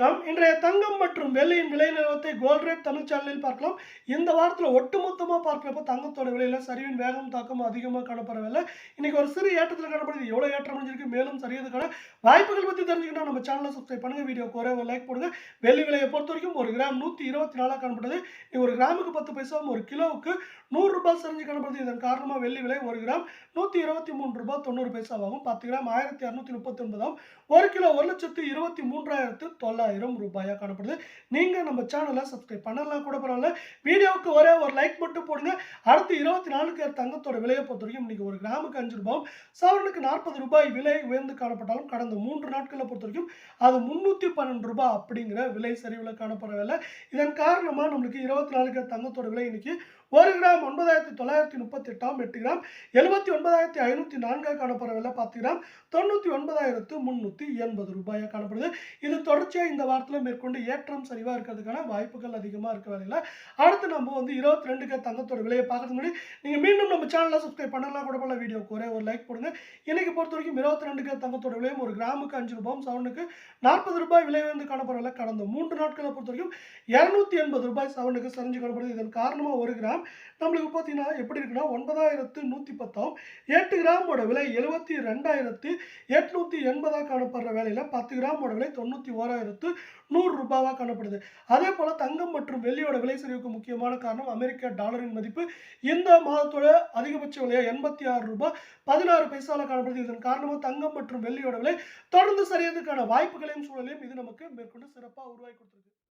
வணக்கம். இன்றைய தங்கம் மற்றும் வெள்ளியின் விலை நிலவரத்தை கோல்ட் ரேட் தமிழ்ச்சேனலில் பார்க்கலாம். இந்த வாரத்தில் ஒட்டுமொத்தமாக பார்க்குறப்ப தங்கத்தோட விலையில் சரிவின் வேகம் தாக்கம் அதிகமாக காணப்படவில்லை. இன்னைக்கு ஒரு சிறு ஏற்றத்தில் காணப்படுது. எவ்வளோ ஏற்றம் முடிஞ்சிருக்கு மேலும் சரியதுக்கான வாய்ப்புகள் பற்றி தெரிஞ்சுக்கிட்டா நம்ம சேனலை சப்ஸ்கிரைப் பண்ணுங்கள் வீடியோக்கு ஒரே ஒரு லைக் போடுங்க. வெள்ளி விலையை பொறுத்த வரைக்கும் ஒரு கிராம் நூற்றி இருபத்தி நாலாக காணப்படுது ஒரு கிராமுக்கு பத்து பைசாவும் ஒரு கிலோவுக்கு நூறுரூபா சரிஞ்சு காணப்படுது. இதன் காரணமாக வெள்ளி விலை ஒரு கிராம் நூற்றி இருபத்தி மூன்று ரூபாய் தொண்ணூறு பைசாவாகும். பத்து கிராம் ஆயிரத்தி இரநூத்தி முப்பத்தி ஒன்பதாகும். ஒரு கிலோ ஒரு லட்சத்து இருபத்தி மூன்றாயிரத்து தொள்ளாயிரம். ரூபாயாக காணப்படுது. நீங்கள் நம்ம சேனலை சப்ஸ்கிரைப் பண்ணலாம் கூட பரவாயில்ல. வீடியோவுக்கு ஒரே ஒரு லைக் மட்டும் போடுங்க. அடுத்து இருபத்தி நாலுக்கு தங்கத்தோட விலையை பொறுத்த வரைக்கும் இன்றைக்கி ஒரு கிராமுக்கு அஞ்சு ரூபாயும் சவரனுக்கு நாற்பது ரூபாய் விலை உயர்ந்து காணப்பட்டாலும் கடந்த மூன்று நாட்களை பொறுத்த வரைக்கும் அது முந்நூற்றி பன்னெண்டு ரூபாய் அப்படிங்கிற விலை சரிவில் காணப்படவில்லை. இதன் காரணமாக நம்மளுக்கு இருபத்தி நாலுக்கு தங்கத்தோட விலை இன்றைக்கி ஒரு கிராம் ஒன்பதாயிரத்தி தொள்ளாயிரத்தி முப்பத்தி எட்டாம் எட்டு கிராம் எழுபத்தி ஒன்பதாயிரத்தி ஐநூற்றி நான்காக காணப்படுற விலை பத்து கிராம் தொண்ணூற்றி ஒன்பதாயிரத்து முந்நூற்றி எண்பது ரூபாயாக காணப்படுது. இது தொடர்ச்சியாக இந்த வாரத்தில் மேற்கொண்டு ஏற்றம் சரிவாக இருக்கிறதுக்கான வாய்ப்புகள் அதிகமாக இருக்க வேலையில். அடுத்து நம்ம வந்து இருபத்தி ரெண்டுக்கு தங்கத்தோட விலையை பார்க்கறது முன்னாடி நீங்கள் மீண்டும் நம்ம சேனலில் சப்ஸ்கிரைப் பண்ணலாம் கூட போல வீடியோக்கு ஒரே ஒரு லைக் போடுங்க. இன்னைக்கு பொறுத்த வரைக்கும் இருபத்தி ரெண்டுக்கு தங்கத்தோட விலையும் ஒரு கிராமுக்கு அஞ்சு ரூபாயும் சவனுக்கு நாற்பது ரூபாய் விலை வந்து காணப்படவில்லை. கடந்த மூன்று நாட்களை பொறுத்த வரைக்கும் இரநூத்தி எண்பது ரூபாய் சவனுக்கு சரிஞ்சு காணப்படுது. இதன் காரணமாக ஒரு கிராம் நம்மளுக்கு பார்த்தீங்கன்னா எப்படி இருக்குன்னா ஒன்பதாயிரத்து நூற்றி பத்தாம் எட்டு கிராமோட விலை எழுபத்தி ரெண்டாயிரத்து எட்நூற்றி எண்பதாக காணப்படுற வேலையில் பத்து கிராமோட விலை தொண்ணூற்றி ஓராயிரத்து நூறு ரூபாவாக காணப்படுது. அதே போல் தங்கம் மற்றும் வெள்ளியோட விலை சரிவுக்கு முக்கியமான காரணம் அமெரிக்க டாலரின் மதிப்பு. இந்த மாதத்தோட அதிகபட்ச விலையாக எண்பத்தி ஆறு ரூபாய். பதினாறு பைசால காணப்படுது. இதன் காரணமாக தங்கம் மற்றும் வெள்ளியோட விலை தொடர்ந்து சரியதுக்கான வாய்ப்புகளையும் சூழலையும் இது நமக்கு மேற்கொண்டு சிறப்பாக உருவாக்கி கொடுத்துருக்கு.